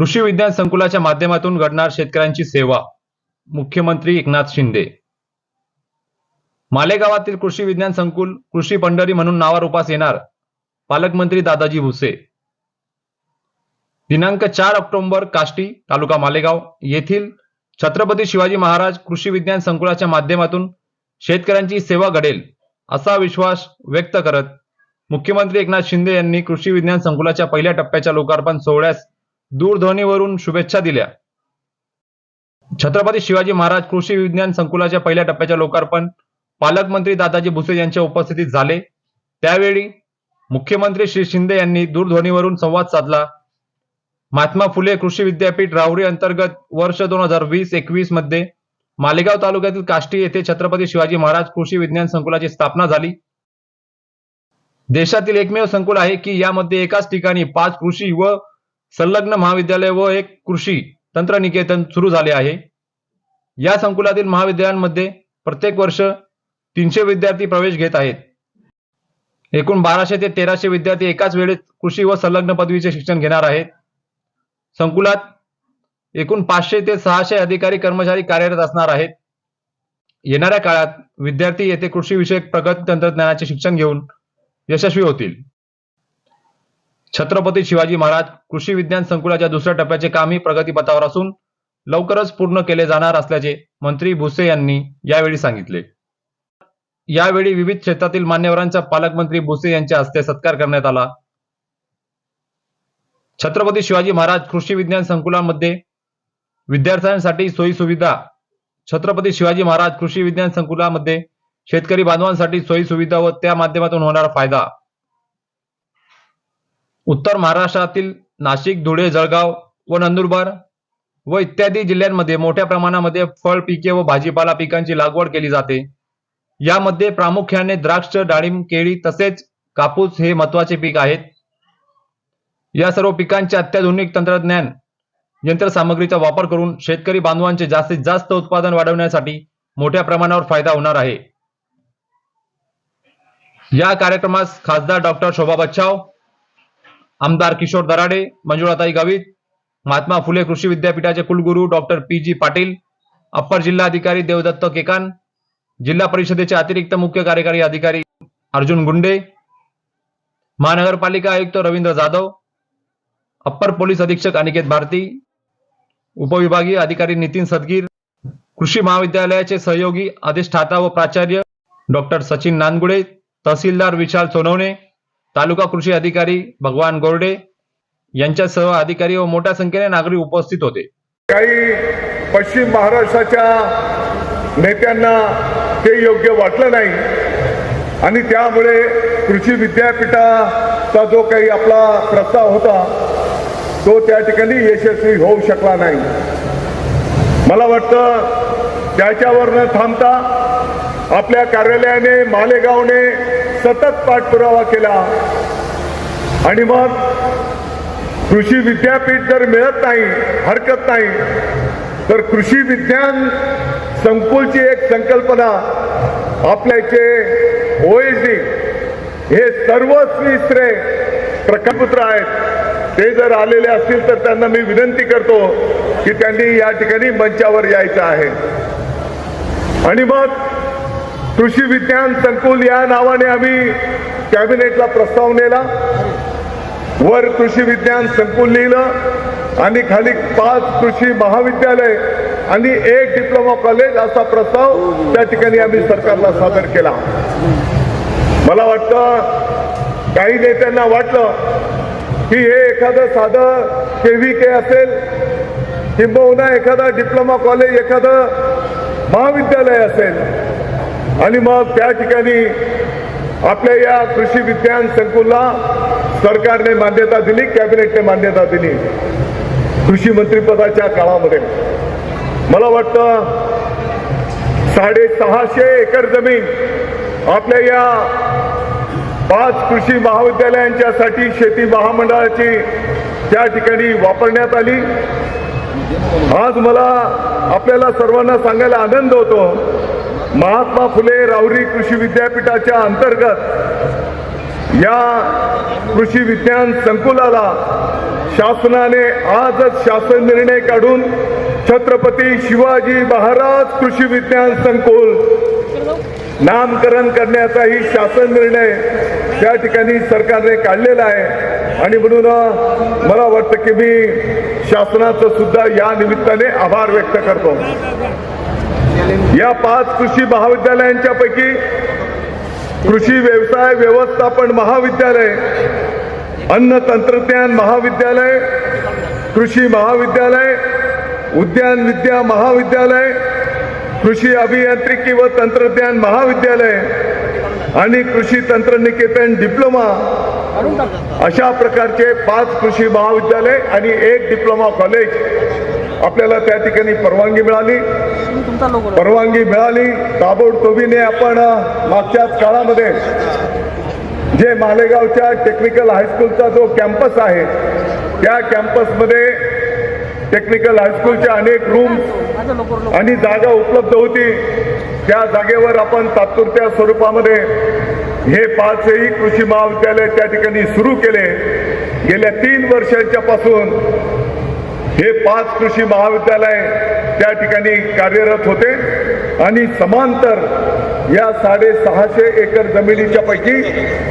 कृषी विज्ञान संकुलाच्या माध्यमातून घडणार शेतकऱ्यांची सेवा. मुख्यमंत्री एकनाथ शिंदे. मालेगावातील कृषी विज्ञान संकुल कृषी पंढरी म्हणून नावारूपास येणार. पालकमंत्री दादाजी भुसे. दिनांक चार ऑक्टोबर काष्टी तालुका मालेगाव येथील छत्रपती शिवाजी महाराज कृषी विज्ञान संकुलाच्या माध्यमातून शेतकऱ्यांची सेवा घडेल असा विश्वास व्यक्त करत मुख्यमंत्री एकनाथ शिंदे यांनी कृषी विज्ञान संकुलाच्या पहिल्या टप्प्याच्या लोकार्पण सोहळ्यास दूरध्वनीवरून शुभेच्छा दिल्या. छत्रपती शिवाजी महाराज कृषी विज्ञान संकुलाच्या पहिल्या टप्प्याच्या लोकार्पण पालकमंत्री दादाजी भुसे यांच्या उपस्थितीत झाले. त्यावेळी मुख्यमंत्री श्री शिंदे यांनी दूरध्वनीवरून संवाद साधला. महात्मा फुले कृषी विद्यापीठ राहुरी अंतर्गत वर्ष दोन हजार वीस एकवीसमध्ये मालेगाव तालुक्यातील काष्टी येथे छत्रपती शिवाजी महाराज कृषी विज्ञान संकुलाची स्थापना झाली. देशातील एकमेव संकुल आहे की यामध्ये एकाच ठिकाणी पाच कृषी व संलग्न महाविद्यालय व एक कृषी तंत्रनिकेतन सुरू झाले आहे. या संकुलातील महाविद्यालयांमध्ये प्रत्येक वर्ष तीनशे विद्यार्थी प्रवेश घेत आहेत. एकूण बाराशे ते तेराशे विद्यार्थी एकाच वेळेत कृषी व संलग्न पदवीचे शिक्षण घेणार आहेत. संकुलात एकूण पाचशे ते सहाशे अधिकारी कर्मचारी कार्यरत असणार आहेत. येणाऱ्या काळात विद्यार्थी येथे कृषी विषयक प्रगत तंत्रज्ञानाचे शिक्षण घेऊन यशस्वी होतील. छत्रपती शिवाजी महाराज कृषी विज्ञान संकुलाच्या दुसऱ्या टप्प्याचे कामही प्रगतीपथावर असून लवकरच पूर्ण केले जाणार असल्याचे मंत्री भुसे यांनी यावेळी सांगितले. यावेळी विविध क्षेत्रातील मान्यवरांचा पालकमंत्री भुसे यांच्या हस्ते सत्कार करण्यात आला. छत्रपती शिवाजी महाराज कृषी विज्ञान संकुलामध्ये विद्यार्थ्यांसाठी सोयी सुविधा छत्रपती शिवाजी महाराज कृषी विज्ञान संकुलामध्ये शेतकरी बांधवांसाठी सोयी सुविधा व त्या माध्यमातून होणारा फायदा उत्तर महाराष्ट्रातील नाशिक धुळे जळगाव व नंदुरबार व इत्यादी जिल्ह्यांमध्ये मोठ्या प्रमाणामध्ये फळ पिके व भाजीपाला पिकांची लागवड केली जाते. यामध्ये प्रामुख्याने द्राक्ष डाळिंब केळी तसेच कापूस हे महत्त्वाचे पीक आहेत. या सर्व पिकांचे अत्याधुनिक तंत्रज्ञान यंत्रसामग्रीचा वापर करून शेतकरी बांधवांचे जास्तीत जास्त उत्पादन वाढवण्यासाठी मोठ्या प्रमाणावर फायदा होणार आहे. या कार्यक्रमास खासदार डॉक्टर शोभा बच्छाव आमदार किशोर दराडे मंजुळाताई गावित महात्मा फुले कृषी विद्यापीठाचे कुलगुरू doctor P G Patil upper जिल्हाधिकारी देवदत्त केकान जिल्हा परिषदेचे अतिरिक्त मुख्य कार्यकारी अधिकारी अर्जुन गुंडे महानगरपालिका आयुक्त रवींद्र जाधव अप्पर पोलीस अधीक्षक अनिकेत भारती उपविभागीय अधिकारी नितीन सदगीर कृषी महाविद्यालयाचे सहयोगी अधिष्ठाता व प्राचार्य डॉक्टर सचिन नानगुडे तहसीलदार विशाल सोनवणे तालुका कृषी अधिकारी भगवान गोरडे यांच्यासह अधिकारी व मोठ्या संख्येने नागरिक उपस्थित होते. काही पश्चिम महाराष्ट्राच्या नेत्यांना ते योग्य वाटलं नाही. आणि त्यामुळे कृषी विद्यापीठाचा जो काही आपला प्रस्ताव होता तो त्या ठिकाणी यशस्वी होऊ शकला नाही. मला वाटतं त्याच्यावर न थांबता आपल्या कार्यालयाने मालेगावने सतत पाठपुरावा केला. आणि मग कृषी विद्यापीठ जर मिळत नाही हरकत नाही तर कृषी विज्ञान संकुलची एक संकल्पना आपल्या इथे ओएसडी हे सर्वस्वी स्त्रे प्रकल्पपुत्र आहेत. ते जर आलेले असतील तर त्यांना मी विनंती करतो की त्यांनी या ठिकाणी मंचावर यायचं आहे. आणि मग कृषी विज्ञान संकुल या नावाने आम्ही कॅबिनेटला प्रस्ताव नेला. वर कृषी विज्ञान संकुल लिहिलं आणि खाली पाच कृषी महाविद्यालय आणि एक डिप्लोमा कॉलेज असा प्रस्ताव त्या ठिकाणी आम्ही सरकारला सादर केला. मला वाटतं काही नेत्यांना वाटलं की हे एखादं साधं के व्ही के असेल किंबहुना एखादा डिप्लोमा कॉलेज एखादं महाविद्यालय असेल आणि मग त्या ठिकाणी आपल्या या कृषी विज्ञान संकुलला सरकारने मान्यता दिली कॅबिनेटने मान्यता दिली कृषी मंत्रीपदाच्या काळामध्ये. मला वाटतं साडेसहाशे एकर जमीन आपल्या या पाच कृषी महाविद्यालयांच्यासाठी शेती महामंडळाची त्या ठिकाणी वापरण्यात आली. आज मला आपल्याला सर्वांना सांगायला आनंद होतो. महात्मा फुले रावरी कृषी विद्यापीठाच्या अंतर्गत या कृषी विज्ञान संकुलाला शासनाने आजच शासन निर्णय काढून छत्रपती शिवाजी महाराज कृषी विज्ञान संकुल नामकरण करण्याचाही शासन निर्णय त्या ठिकाणी सरकारने काढलेला आहे. आणि म्हणून मला वाटतं की मी शासनाचं सुद्धा या निमित्ताने आभार व्यक्त करतो. या पाच कृषी महाविद्यालयांच्या पैकी कृषी व्यवसाय व्यवस्थापन महाविद्यालय अन्न तंत्रज्ञान महाविद्यालय कृषी महाविद्यालय उद्यान विद्या महाविद्यालय कृषी अभियांत्रिकी व तंत्रज्ञान महाविद्यालय आणि कृषी तंत्रनिकेतन डिप्लोमा अशा प्रकारचे पाच कृषी महाविद्यालय आणि एक डिप्लोमा कॉलेज. आपल्याला त्या ठिकाणी परवानगी मिळाली. परवानगी मिळाली. ताबडतोबीने आपण मागच्याच काळामध्ये जे मालेगावच्या टेक्निकल हायस्कूलचा जो कॅम्पस आहे त्या कॅम्पसमध्ये टेक्निकल हायस्कूलच्या अनेक रूम्स आणि जागा उपलब्ध होती. त्या जागेवर आपण तात्पुरत्या स्वरूपामध्ये हे पाचही कृषी महाविद्यालय त्या ठिकाणी सुरू केले. गेल्या तीन वर्षांच्या पासून हे पाच कृषी महाविद्यालय त्या ठिकाणी कार्यरत होते आणि समांतर या साडेसहाशे एकर जमिनीच्या पैकी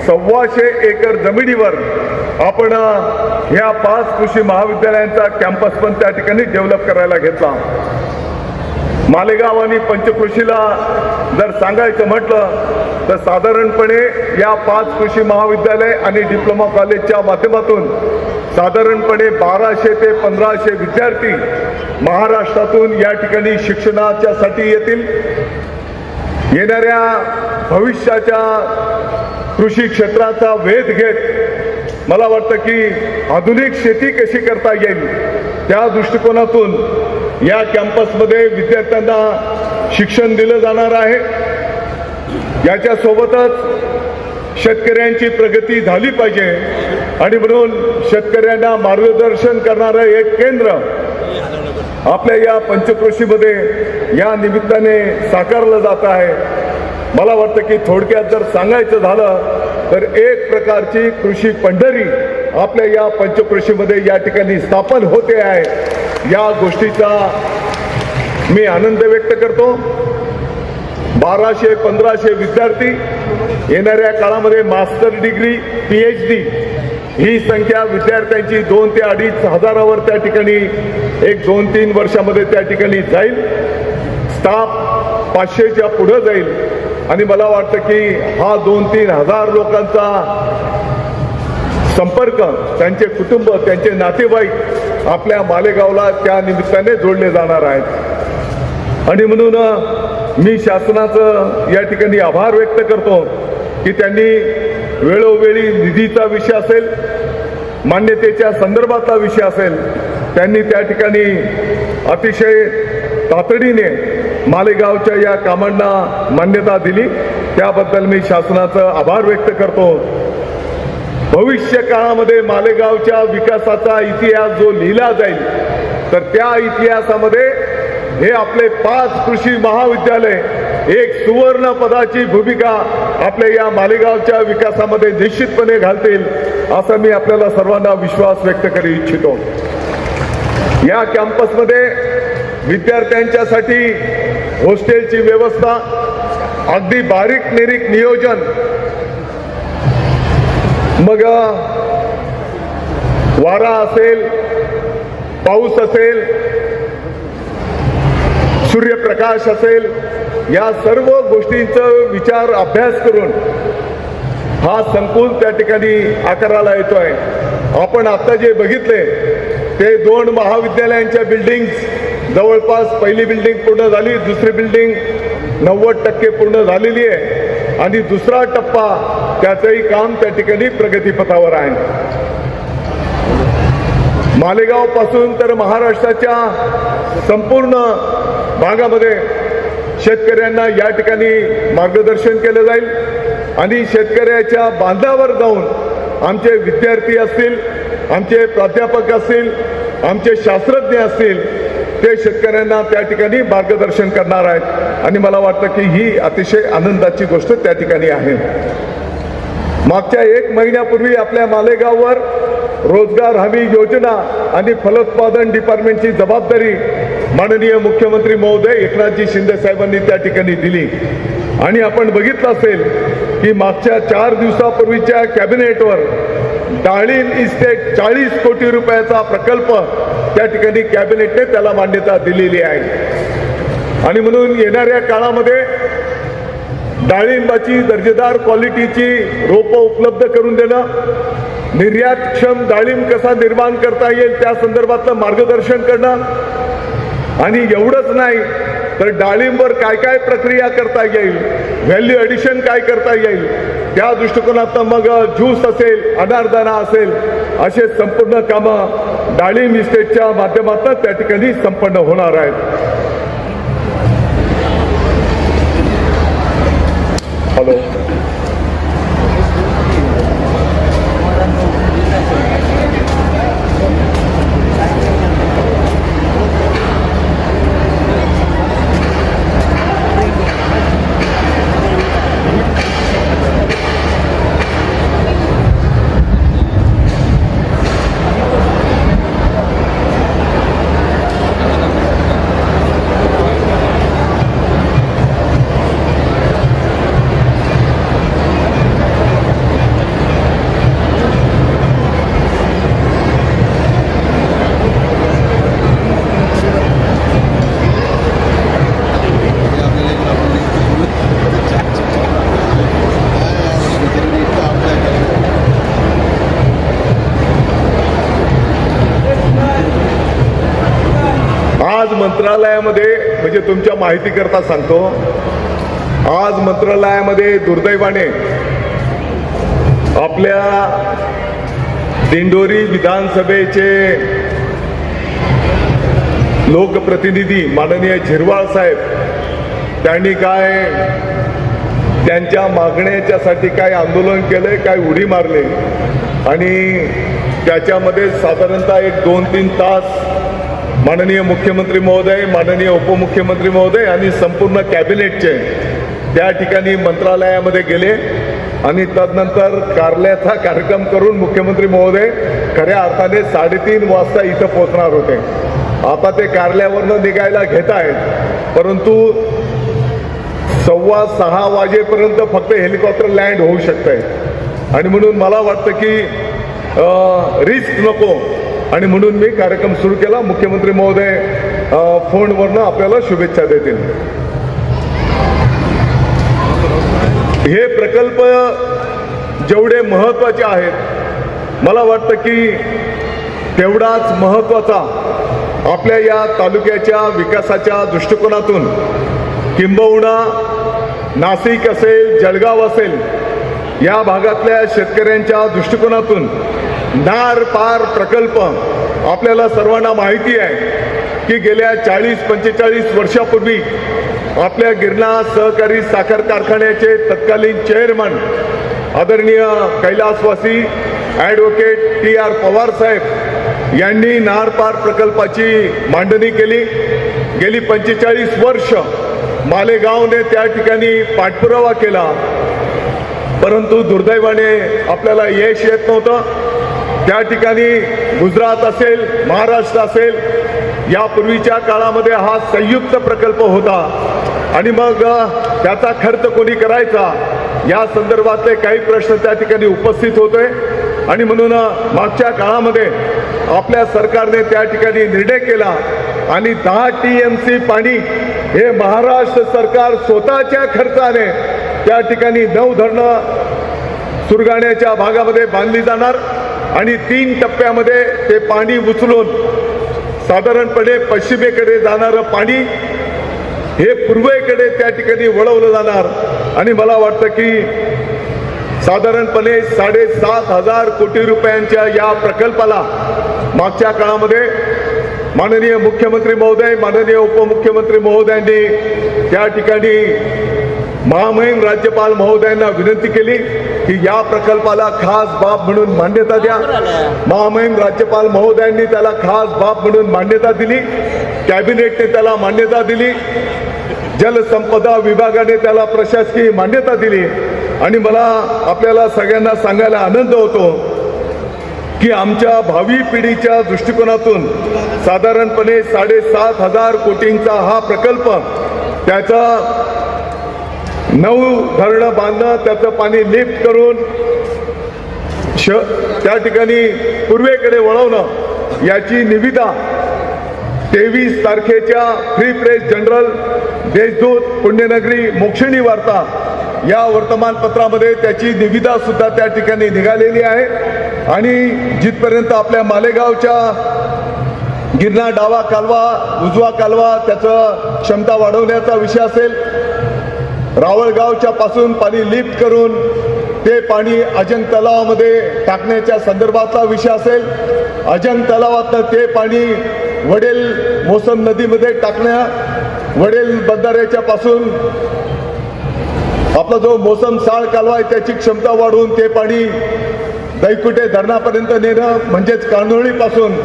सव्वाशे एकर जमिनीवर आपण या ह्या पाच कृषी महाविद्यालयांचा कॅम्पस पण त्या ठिकाणी डेव्हलप करायला घेतला. मालेगाव आणि पंचकृषीला जर सांगायचं म्हटलं तर साधारणपणे या पाच कृषी महाविद्यालय आणि डिप्लोमा कॉलेजच्या माध्यमातून साधारणपणे बाराशे ते पंधराशे विद्यार्थी महाराष्ट्रातून या ठिकाणी शिक्षणाच्या साठी येतील. येणाऱ्या भविष्याच्या कृषी क्षेत्राचा वेध घेत मला वाटतं की आधुनिक शेती कशी करता येईल त्या दृष्टिकोनातून या कॅम्पसमध्ये विद्यार्थ्यांना शिक्षण दिलं जाणार आहे. याच्यासोबतच शेतकऱ्यांची प्रगती झाली पाहिजे. आणि म्हणून शेतकऱ्यांना मार्गदर्शन करणारं एक केंद्र आपल्या या पंचक्रोशीमध्ये या निमित्ताने साकारलं जात आहे. मला वाटतं की थोडक्यात जर सांगायचं झालं तर एक प्रकारची कृषी पंढरी आपल्या या पंचकृषीमध्ये या ठिकाणी स्थापन होते आहे. या गोष्टीचा मी आनंद व्यक्त करतो. बाराशे पंधराशे विद्यार्थी येणाऱ्या काळामध्ये master degree P H D ही संख्या विद्यार्थ्यांची दोन ते अडीच हजारावर त्या ठिकाणी एक दोन तीन वर्षामध्ये त्या ठिकाणी जाईल. स्टाफ पाचशेच्या पुढं जाईल. आणि मला वाटतं की हा दोन तीन हजार लोकांचा संपर्क त्यांचे कुटुंब त्यांचे नातेवाईक आपल्या मालेगावला त्या निमित्ताने जोडले जाणार आहेत. आणि म्हणून मी शासनाचं या ठिकाणी आभार व्यक्त करतो की त्यांनी वेळोवेळी निधीचा विषय असेल मान्यतेच्या संदर्भातला विषय असेल त्यांनी त्या ठिकाणी अतिशय तातडीने मालेगावच्या या कामांना मान्यता दिली. त्याबद्दल मी शासनाचं आभार व्यक्त करतो. भविष्य काळामध्ये मालेगावच्या विकासाचा इतिहास जो लिहिला जाईल तर त्या इतिहासामध्ये हे आपले पाच कृषी महाविद्यालय एक सुवर्ण पदाची भूमिका आपल्या या मालेगावच्या विकासामध्ये निश्चितपणे घालतील असा मी आपल्याला सर्वांना विश्वास व्यक्त करू इच्छितो. या कॅम्पसमध्ये विद्यार्थ्यांच्यासाठी हॉस्टेलची व्यवस्था अगदी बारीक निरीक नियोजन मग वारा असेल पाऊस असेल सूर्यप्रकाश असेल या सर्व गोष्टींचा विचार अभ्यास करून हा संकुल त्या ठिकाणी आकाराला येतोय. आपण आता जे बघितले ते दोन महाविद्यालयांच्या बिल्डिंग जवळपास पहिली बिल्डिंग पूर्ण झाली दुसरी बिल्डिंग नव्वद टक्के पूर्ण झालेली आहे. आणि दुसरा टप्पा त्याचंही काम त्या ठिकाणी प्रगतीपथावर आहे. मालेगावपासून तर महाराष्ट्राच्या संपूर्ण भागामध्ये शेतकऱ्यांना या ठिकाणी मार्गदर्शन केलं जाईल आणि शेतकऱ्याच्या बांधावर जाऊन आमचे विद्यार्थी असतील आमचे प्राध्यापक असतील आमचे शास्त्रज्ञ असतील ते शेतकऱ्यांना त्या ठिकाणी मार्गदर्शन करणार आहेत. आणि मला वाटतं की ही अतिशय आनंदाची गोष्ट त्या ठिकाणी आहे. मागच्या एक महिन्यापूर्वी आपल्या मालेगाववर रोजगार हमी योजना आणि फलोत्पादन डिपार्टमेंटची जबाबदारी माननीय मुख्यमंत्री महोदय एकनाथजी शिंदे साहेबांनी त्या ठिकाणी दिली. आणि आपण बघितलं असेल की मागच्या चार दिवसापूर्वीच्या कॅबिनेटवर डाळिंब इस्टेट चाळीस कोटी रुपयाचा प्रकल्प त्या ठिकाणी कॅबिनेटने त्याला मान्यता दिलेली आहे. आणि म्हणून येणाऱ्या काळामध्ये डाळिंबाची दर्जेदार क्वालिटीची रोपं उपलब्ध करून देणं निर्यातक्षम डाळिंब कसा निर्माण करता येईल त्या संदर्भातलं मार्गदर्शन करणं आणि एवढंच नाही तर डाळिंबवर काय काय प्रक्रिया करता येईल? व्हॅल्यू ॲडिशन काय करता येईल? त्या दृष्टिकोनातनं मग ज्यूस असेल अनारदाना असेल असे संपूर्ण कामं डाळिंब इस्टेटच्या माध्यमातून त्या ठिकाणी संपन्न होणार आहेत. मंत्रालयामध्ये म्हणजे तुमच्या माहितीकरता सांगतो. आज मंत्रालयामध्ये दुर्दैवाने आपल्या दिंडोरी विधानसभेचे लोकप्रतिनिधी माननीय झिरवाळ साहेब त्यांनी काय त्यांच्या मागण्याच्यासाठी काय आंदोलन केलंय काय उडी मारले? आणि त्याच्यामध्ये साधारणतः एक दोन तीन तास माननीय मुख्यमंत्री महोदय माननीय उपमुख्यमंत्री महोदय आणि संपूर्ण कॅबिनेटचे त्या ठिकाणी मंत्रालयामध्ये गेले आणि तदनंतर कारल्याचा कार्यक्रम करून मुख्यमंत्री महोदय खऱ्या अर्थाने साडेतीन वाजता इथं पोहोचणार होते. आता ते कारल्यावरनं निघायला घेत आहेत परंतु सव्वा सहा वाजेपर्यंत फक्त हेलिकॉप्टर लँड होऊ शकतंय. आणि म्हणून मला वाटतं की रिस्क नको. आणि म्हणून मी कार्यक्रम सुरू केला. मुख्यमंत्री महोदय फोनवरनं आपल्याला शुभेच्छा देतील. हे प्रकल्प जेवढे महत्त्वाचे आहेत मला वाटतं की तेवढाच महत्त्वाचा आपल्या या तालुक्याच्या विकासाच्या दृष्टिकोनातून. किंबहुना नाशिक असेल जळगाव असेल या भागातल्या शेतकऱ्यांच्या दृष्टिकोनातून नार पार प्रकल्प आपल्याला सर्वांना माहिती आहे की गेल्या चाळीस पंचेचाळीस वर्षापूर्वी आपल्या गिरणा सहकारी साखर कारखान्याचे तत्कालीन चेअरमन आदरणीय कैलासवासी ॲडव्होकेट टी आर पवार साहेब यांनी नारपार प्रकल्पाची मांडणी केली. गेली पंचेचाळीस वर्ष मालेगावने त्या ठिकाणी पाठपुरावा केला. परंतु दुर्दैवाने आपल्याला यश येत नव्हतं. त्या ठिकाणी गुजरात असेल महाराष्ट्र असेल यापूर्वीच्या काळामध्ये हा संयुक्त प्रकल्प होता. आणि मग त्याचा खर्च कोणी करायचा? या संदर्भातले काही प्रश्न त्या ठिकाणी उपस्थित होते. आणि म्हणून मागच्या काळामध्ये आपल्या सरकारने त्या ठिकाणी निर्णय केला. आणि दहा टी एम सी पाणी हे महाराष्ट्र सरकार स्वतःच्या खर्चाने त्या ठिकाणी नऊ धरणं सुरगाण्याच्या भागामध्ये बांधली जाणार. आणि तीन टप्प्यामध्ये ते पाणी उचलून साधारणपणे पश्चिमेकडे जाणारं पाणी हे पूर्वेकडे त्या ठिकाणी वळवलं जाणार. आणि मला वाटतं की साधारणपणे साडेसात हजार कोटी रुपयांच्या या प्रकल्पाला मागच्या काळामध्ये माननीय मुख्यमंत्री महोदय माननीय उपमुख्यमंत्री महोदयांनी त्या ठिकाणी महामहिम राज्यपाल महोदयांना विनंती केली. की या प्रकल्पाला खास बाब म्हणून मान्यता द्या. महामहिम राज्यपाल महोदयांनी त्याला खास बाब म्हणून मान्यता दिली. कॅबिनेटने त्याला मान्यता दिली. जलसंपदा विभागाने त्याला प्रशासकीय मान्यता दिली. आणि मला आपल्याला सगळ्यांना सांगायला आनंद होतो की आमच्या भावी पिढीच्या दृष्टिकोनातून साधारणपणे साडेसात हजार कोटींचा हा प्रकल्प त्याचा नऊ धरणं बांधणं त्याचं पाणी लिफ्ट करून श त्या ठिकाणी पूर्वेकडे वळवणं याची निविदा तेवीस तारखेच्या free press journal Deshdoot Punyanagari मोक्षिणी वार्ता या वर्तमानपत्रामध्ये त्याची निविदा सुद्धा त्या ठिकाणी निघालेली आहे. आणि जिथपर्यंत आपल्या मालेगावच्या गिरणा डावा कालवा उजवा कालवा त्याचं क्षमता वाढवण्याचा विषय असेल रावळगावच्या पासून पाणी लिफ्ट करून ते पाणी अजंग तलावामध्ये टाकण्याच्या संदर्भातला विषय असेल. अजंग तलावातनं ते पाणी वडेल मोसम नदीमध्ये टाकण्या वडेल बंधाऱ्याच्या पासून आपला जो मोसम साळ कालवा आहे त्याची क्षमता वाढवून ते पाणी दैकुटे धरणापर्यंत नेणं म्हणजेच कांदोळीपासून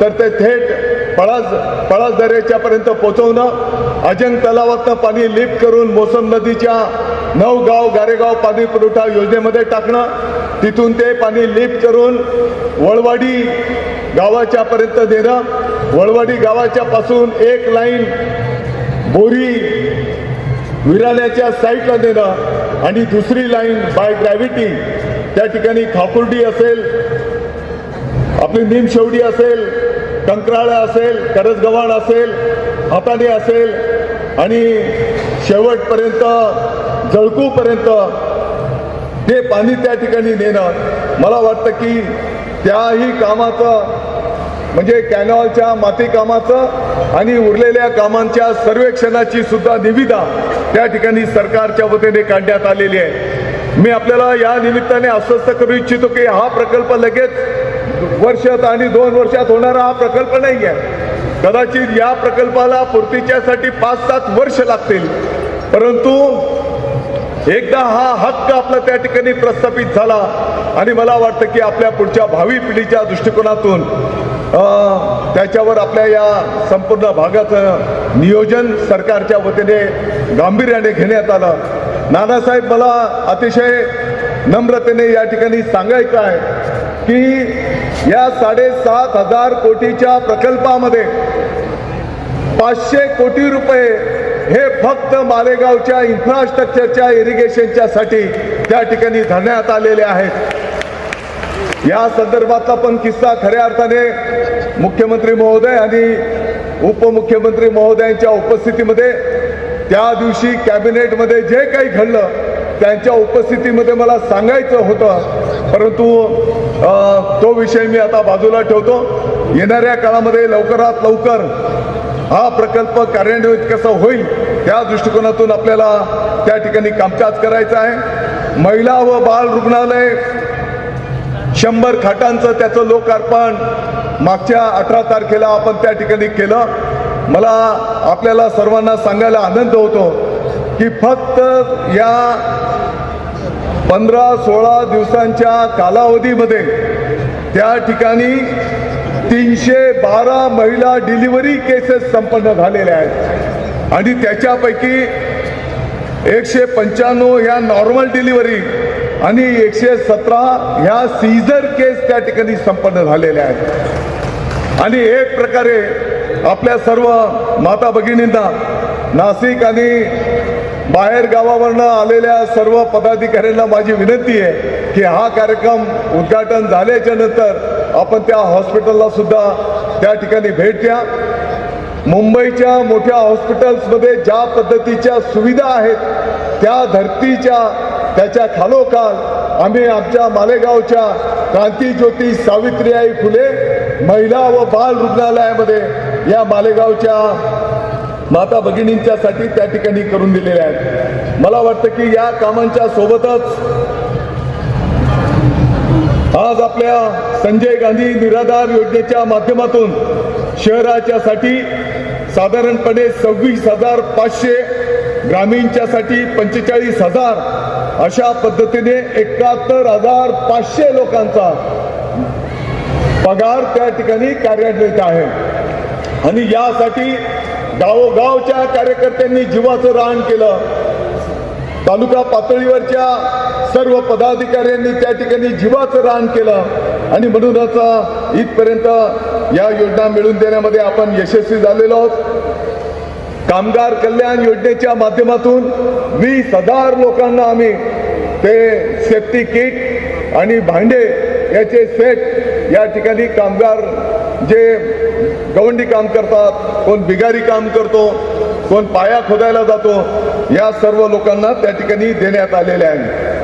तर ते थेट पळास पळास दर्याच्या पर्यंत पोहोचवणं अजंग तलावातनं पाणी लिफ्ट करून मोसम नदीच्या नऊ गाव गारेगाव पाणी पुरवठा योजनेमध्ये टाकणं. तिथून ते पाणी लिफ्ट करून वळवाडी गावाच्या पर्यंत देणं वळवाडी गावाच्या पासून एक लाईन बोरी विराण्याच्या साईडला देणं आणि दुसरी लाईन बाय ग्रॅव्हिटी त्या ठिकाणी खाकुर्डी असेल आपली निमशेवडी असेल कंकराळा असेल करजगव्हाण असेल हाताने असेल आणि शेवटपर्यंत जळकूपर्यंत ते पाणी त्या ठिकाणी नेणं मला वाटतं की त्याही कामाचं म्हणजे कॅनॉलच्या माती कामाचं आणि उरलेल्या कामांच्या सर्वेक्षणाची सुद्धा निविदा त्या ठिकाणी सरकारच्या वतीने काढण्यात आलेली आहे. मी आपल्याला या निमित्ताने अस्वस्थ करू इच्छितो की हा प्रकल्प लगेच वर्षात आणि दोन वर्षात होणारा हा प्रकल्प नाही आहे कदाचित या प्रकल्पाला पूर्तीच्यासाठी पाच सात वर्ष लागतील. परंतु एकदा हा हक्क आपला त्या ठिकाणी प्रस्थापित झाला आणि मला वाटतं की आपल्या पुढच्या भावी पिढीच्या दृष्टिकोनातून त्याच्यावर आपल्या या संपूर्ण भागाचं नियोजन सरकारच्या वतीने गांभीर्याने घेण्यात आलं. नानासाहेब मला अतिशय नम्रतेने या ठिकाणी सांगायचं आहे की या साडेसात हजार कोटीच्या प्रकल्पामध्ये पाचशे कोटी रुपये हे फक्त मालेगावच्या इन्फ्रास्ट्रक्चरच्या इरिगेशनच्या साठी त्या ठिकाणी धरण्यात आलेले आहेत. या संदर्भातला पण किस्सा खऱ्या अर्थाने मुख्यमंत्री महोदय आणि उपमुख्यमंत्री महोदयांच्या उपस्थितीमध्ये त्या दिवशी कॅबिनेटमध्ये जे काही घडलं त्यांच्या उपस्थितीमध्ये मला सांगायचं होतं परंतु तो विषय मी आता बाजूला ठेवतो. येणाऱ्या काळामध्ये लवकरात लवकर हा प्रकल्प कार्यान्वित कसा होईल त्या दृष्टिकोनातून आपल्याला त्या ठिकाणी कामकाज करायचं आहे. महिला व बाल रुग्णालय शंभर खाटांचं त्याचं लोकार्पण मागच्या अठरा तारखेला आपण त्या ठिकाणी केलं. मला आपल्याला सर्वांना सांगायला आनंद होतो की फक्त या पंधरा सोळा दिवसांच्या कालावधीमध्ये त्या ठिकाणी तीनशे बारा महिला डिलिव्हरी केसेस संपन्न झालेल्या आहेत. आणि त्याच्यापैकी एकशे पंच्याण्णव ह्या नॉर्मल डिलिव्हरी आणि एकशे सतरा ह्या सीझर केस त्या ठिकाणी संपन्न झालेल्या आहेत. आणि एक प्रकारे आपल्या सर्व माता भगिनींना नाशिक आणि बाहेर गावावरनं आलेल्या सर्व पदाधिकाऱ्यांना माझी विनंती आहे की हा कार्यक्रम उद्घाटन झाल्याच्यानंतर आपण त्या हॉस्पिटलला सुद्धा त्या ठिकाणी भेट द्या. मुंबईच्या मोठ्या हॉस्पिटल्समध्ये ज्या पद्धतीच्या सुविधा आहेत त्या धर्तीच्या त्याच्या खालोखाल आम्ही आमच्या मालेगावच्या क्रांतीज्योती सावित्रीबाई फुले महिला व बाल रुग्णालयामध्ये या मालेगावच्या माता भगिनींच्यासाठी त्या ठिकाणी करून दिलेल्या आहेत. मला वाटतं की या कामांच्या सोबतच आज आपल्या संजय गांधी निराधार योजनेच्या माध्यमातून शहराच्या साठी साधारणपणे सव्वीस हजार पाचशे ग्रामीणच्यासाठी पंचेचाळीस हजार अशा पद्धतीने एकाहत्तर हजार पाचशे लोकांचा पगार त्या ठिकाणी कार्यान्वित आहे. आणि यासाठी गावोगावच्या कार्यकर्त्यांनी जीवाचं रान केलं. तालुका पातळीवरच्या सर्व पदाधिकाऱ्यांनी त्या ठिकाणी जीवाचं रान केलं. आणि म्हणूनच इथपर्यंत या योजना मिळवून देण्यामध्ये आपण यशस्वी झालेलो आहोत. कामगार कल्याण योजनेच्या माध्यमातून वीस हजार लोकांना आम्ही ते सेफ्टी किट आणि भांडे याचे सेट या ठिकाणी कामगार जे गवंडी काम करतात कोण बिगारी काम करतो कोण पाया खोदायला जातो या सर्व लोकांना त्या ठिकाणी देण्यात आलेल्या आहे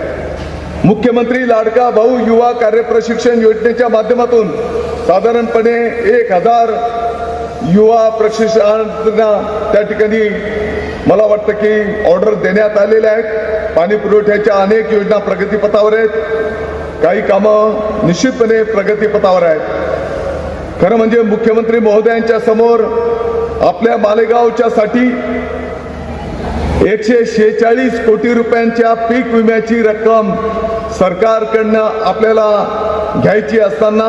मुख्यमंत्री लाडका भाऊ युवा कार्यप्रशिक्षण योजनेच्या माध्यमातून साधारणपणे एक हजार युवा प्रशिक्षणार्थींना त्या ठिकाणी मला वाटतं की ऑर्डर देण्यात आलेल्या आहेत. पाणी पुरवठ्याच्या अनेक योजना प्रगतीपथावर आहेत. काही कामं निश्चितपणे प्रगतीपथावर आहेत. खरं म्हणजे मुख्यमंत्री महोदयांच्या समोर आपल्या मालेगावच्या साठी एकशे शेहेचाळीस कोटी रुपयांच्या पीक विम्याची रक्कम सरकारकडनं आपल्याला घ्यायची असताना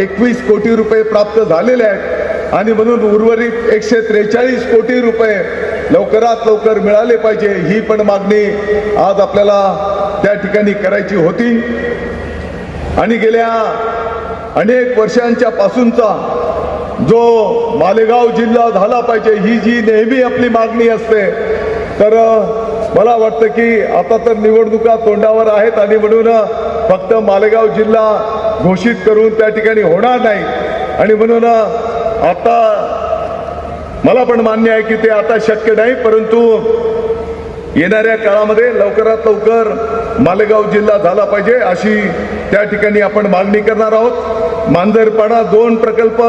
एकवीस कोटी रुपये प्राप्त झालेले आहेत आणि म्हणून उर्वरित एकशे त्रेचाळीस कोटी रुपये लवकरात लवकर मिळाले पाहिजे ही पण मागणी आज आपल्याला त्या ठिकाणी करायची होती. आणि गेल्या अनेक वर्षांच्या पासूनचा जो मालेगाव जिल्हा झाला पाहिजे ही जी नेहमी आपली मागणी असते तर मला वाटतं की आता तर निवडणुका तोंडावर आहेत आणि म्हणून फक्त मालेगाव जिल्हा घोषित करून त्या ठिकाणी होणार नाही. आणि म्हणून आता मला पण मान्य आहे की ते आता शक्य नाही परंतु येणाऱ्या काळामध्ये लवकरात लवकर मालेगाव जिल्हा झाला पाहिजे अशी त्या ठिकाणी आपण मागणी करणार आहोत. मांजरपाडा दोन प्रकल्प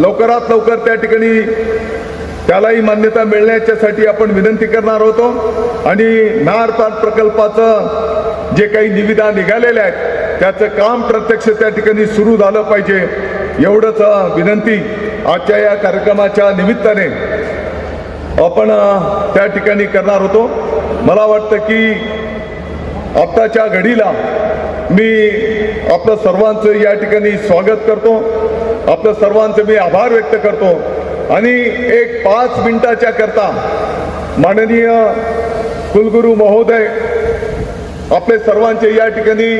लवकरात लवकर त्या ठिकाणी त्यालाही मान्यता मिळण्याच्यासाठी आपण विनंती करणार होतो. आणि नारपाट प्रकल्पाचं जे काही निविदा निघालेल्या आहेत त्याचं काम प्रत्यक्ष त्या ठिकाणी सुरू झालं पाहिजे एवढंच विनंती आजच्या या कार्यक्रमाच्या निमित्ताने आपण त्या ठिकाणी करणार होतो. मला वाटतं की आत्ताच्या घडीला मी आपलं सर्वांचं या ठिकाणी स्वागत करतो. आपलं सर्वांचं मी आभार व्यक्त करतो. आणि एक पाच मिनिटाच्या करता माननीय कुलगुरू महोदय आपले सर्वांचे या ठिकाणी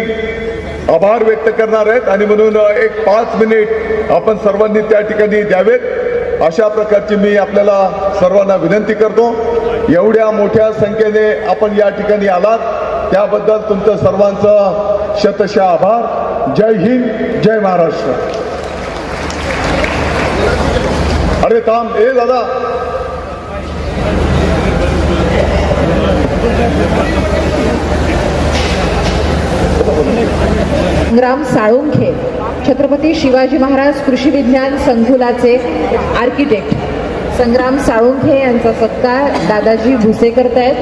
आभार व्यक्त करणार आहेत. आणि म्हणून एक पाच मिनिट आपण सर्वांनी त्या ठिकाणी द्यावेत. अशा प्रकारची मी आपल्याला सर्वांना विनंती करतो. एवढ्या मोठ्या संख्येने आपण या ठिकाणी आलात. त्याबद्दल तुमचं सर्वांचं शतशः आभार. जय हिंद जय महाराष्ट्र. अरे थांब ए दादा. संग्राम साळुंखे छत्रपती शिवाजी महाराज कृषी विज्ञान संकुलाचे आर्किटेक्ट. संग्राम साळुंखे यांचा सत्कार दादाजी भुसे करतायत.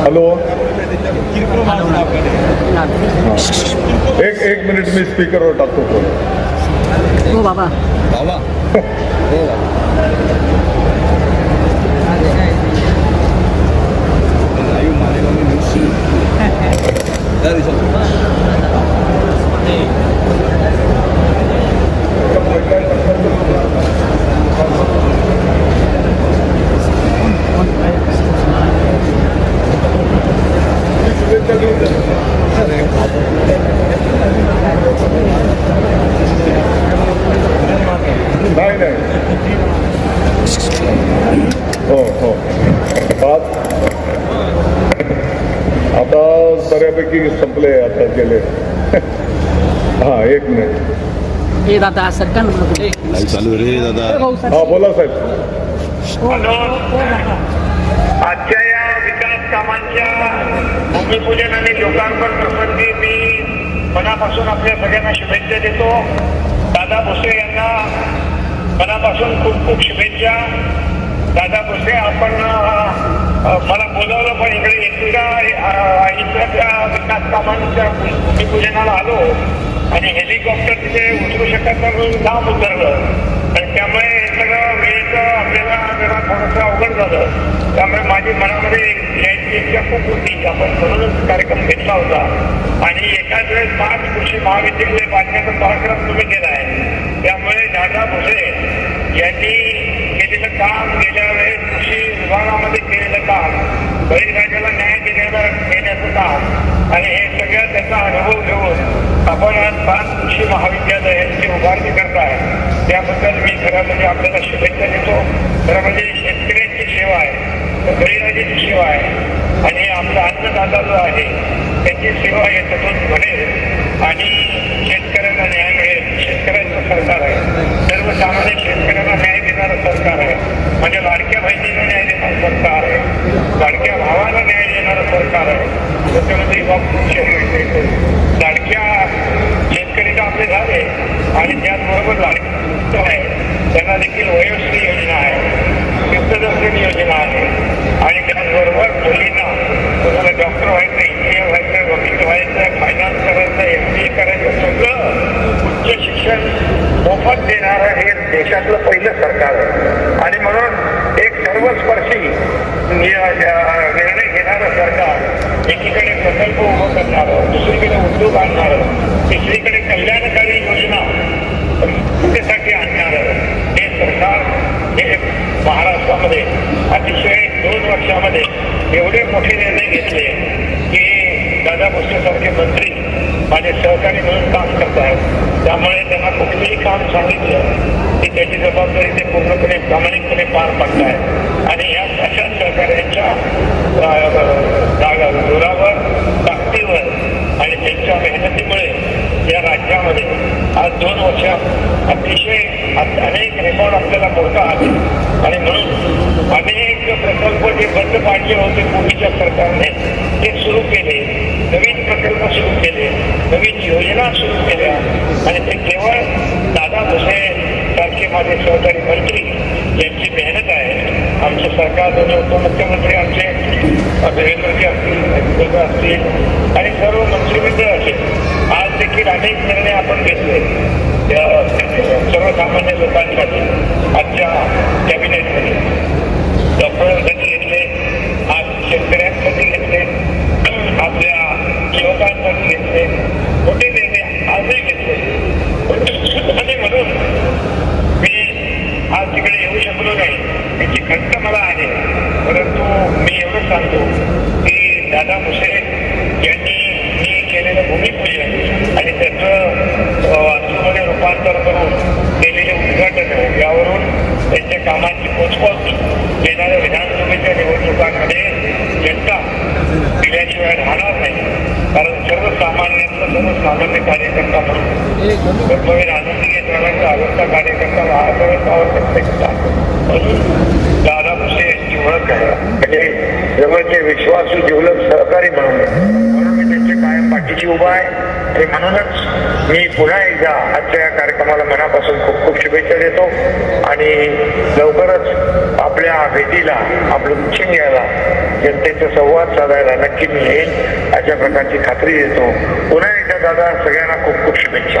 हॅलो. एक एक मिनिट मी स्पीकरवर टाकतो. फोन हो बाबा. 誰でしょうないない。うんう。あ、あ。बऱ्यापैकी संपले आता गेले हा एक मिनिट। हे दादा सरकार चालू रे दादा। हा बोला साहेब आजच्या या विकास कामांच्या भूमिपूजन आणि लोकार्पण प्रसंगी मी मनापासून आपल्या सगळ्यांना शुभेच्छा देतो. दादा भुसे यांना मनापासून खूप खूप शुभेच्छा. दादा भुसे आपण अ, मला बोलावलं पण इकडे एकदा इथल्या विकास कामांच्या भूमिपूजनाला आलो. आणि हेलिकॉप्टर तिथे उतरू शकत नाही लांब उतरलं. आणि त्यामुळे सगळं वेळेचं आपल्याला जरा थोडंसं अवघड झालं. झालं त्यामुळे माझी मनामध्ये यायची इच्छा खूप होती आपण म्हणूनच कार्यक्रम घेतला होता. आणि एकाच वेळेस पाच कृषी महाविद्यालय बांधण्याचा कार्यक्रम तुम्ही केला आहे. त्यामुळे दादा भुसे यांनी केलेलं काम गेल्या वेळेस कृषी विभागामध्ये केलेलं काम बळीराजाला न्याय देण्याला देण्याचं काम. आणि हे सगळं त्याचा अनुभव घेऊन आपण आज पाच कृषी महाविद्यालयांची उभारणी आहे त्याबद्दल मी खरं म्हणजे आपल्याला शुभेच्छा देतो. खरं म्हणजे शेतकऱ्यांची सेवा आहे तर बळीराजाची सेवा आहे. आणि आपला अन्नदाता जो आहे त्याची सेवा याच्यातून घडेल आणि शेतकऱ्यांना न्याय मिळेल. शेतकऱ्यांचं सरकार आहे. सर्वसामान्य शेतकऱ्यांना न्याय देणारं सरकार आहे. म्हणजे लाडक्या बहिणीला न्याय देणारं सरकार आहे. लाडक्या भावाला न्याय देणारं सरकार आहे. त्याच्यामध्ये युवा लाडक्या शेतकरी तर आपले झाले. आणि त्याचबरोबर लाडके आहे. त्यांना देखील वयोश्री योजना आहे. वृद्धदर्शन योजना आहे. आणि त्याचबरोबर मुलींना तुम्हाला डॉक्टर व्हायचं इंजिनियर व्हायचं वकील व्हायचं फायनान्स करायचं एम बी ए करायचं उच्च शिक्षण मोफत देणारं हे देशातलं पहिलं सरकार आहे. आणि म्हणून एक सर्वस्पर्शी नि- निर्णय घेणारं सरकार एकीकडे प्रकल्प उभं करणारं दुसरीकडे उद्योग आणणारं तिसरीकडे कल्याणकारी योजना जनतेसाठी आणणारं हे सरकार हे महाराष्ट्रामध्ये अतिशय दोन वर्षामध्ये एवढे मोठे निर्णय घेतले की दादा भुसेसारखे मंत्री माझे सहकारी म्हणून काम करत आहेत. त्यामुळे त्यांना कुठलेही काम सांगितलं की त्याची जबाबदारी ते पूर्णपणे प्रामाणिकपणे पार पाडतायत. आणि या अशा सहकार्यांच्या जागा जोरावर ताकदीवर आणि त्यांच्या मेहनतीमुळे या राज्यामध्ये आज दोन वर्षात अतिशय अनेक रेकॉर्ड आपल्याला मोडता आले आणि म्हणून अनेक प्रकल्प जे बंद पाडले होते पूर्वीच्या सरकारने ते सुरू केले. नवीन प्रकल्प सुरू केले नवीन योजना सुरू केल्या आणि ते केवळ दादा भुसे सारखे माझे सहकारी मंत्री यांची मेहनत आहे. आमचे सरकार दोन्ही उपमुख्यमंत्री आमचे अ, देवेंद्रजी असतील असतील आणि सर्व मंत्रिमंडळ असेल आज देखील अनेक निर्णय आपण घेतले. सर्वसामान्य लोकांसाठी आजच्या कॅबिनेटमध्ये. डॉक्टर घेतले आज शेतकऱ्यांसाठी घेतले आपल्या युवकांसाठी घेतले मोठे निर्णय आजही घेतले आणि म्हणून मी आज तिकडे येऊ शकलो त्याची खंत मला आहे. परंतु मी एवढं सांगतो की दादा भुसे यांनी मी केलेलं भूमिपूजन आणि त्याचं वास्तूमध्ये रूपांतर करून केलेले उद्घाटन यावरून त्यांच्या कामाची पोचपोच येणाऱ्या विधानसभेच्या निवडणुकांमध्ये जनता दिल्याशिवाय राहणार नाही. कारण सर्वसामान्यांचा सर्वसामान्य कार्यकर्ता म्हणून. आनंदी केंद्राचा आवडता कार्यकर्ता महाराष्ट्रावर दादा भुसे यांची ओळख आहे म्हणजे जवळचे विश्वासू जिवलग सहकारी म्हणून म्हणून मी त्यांच्या कायम पाठीशी उभा आहे. आणि म्हणूनच मी पुन्हा एकदा आजच्या या कार्यक्रमाला मनापासून खूप खूप शुभेच्छा देतो आणि लवकरच आपल्या भेटीला आपलं मिशन घ्यायला जनतेचा संवाद साधायला नक्की मी येईल अशा प्रकारची खात्री देतो. पुन्हा एकदा दादा सगळ्यांना खूप खूप शुभेच्छा.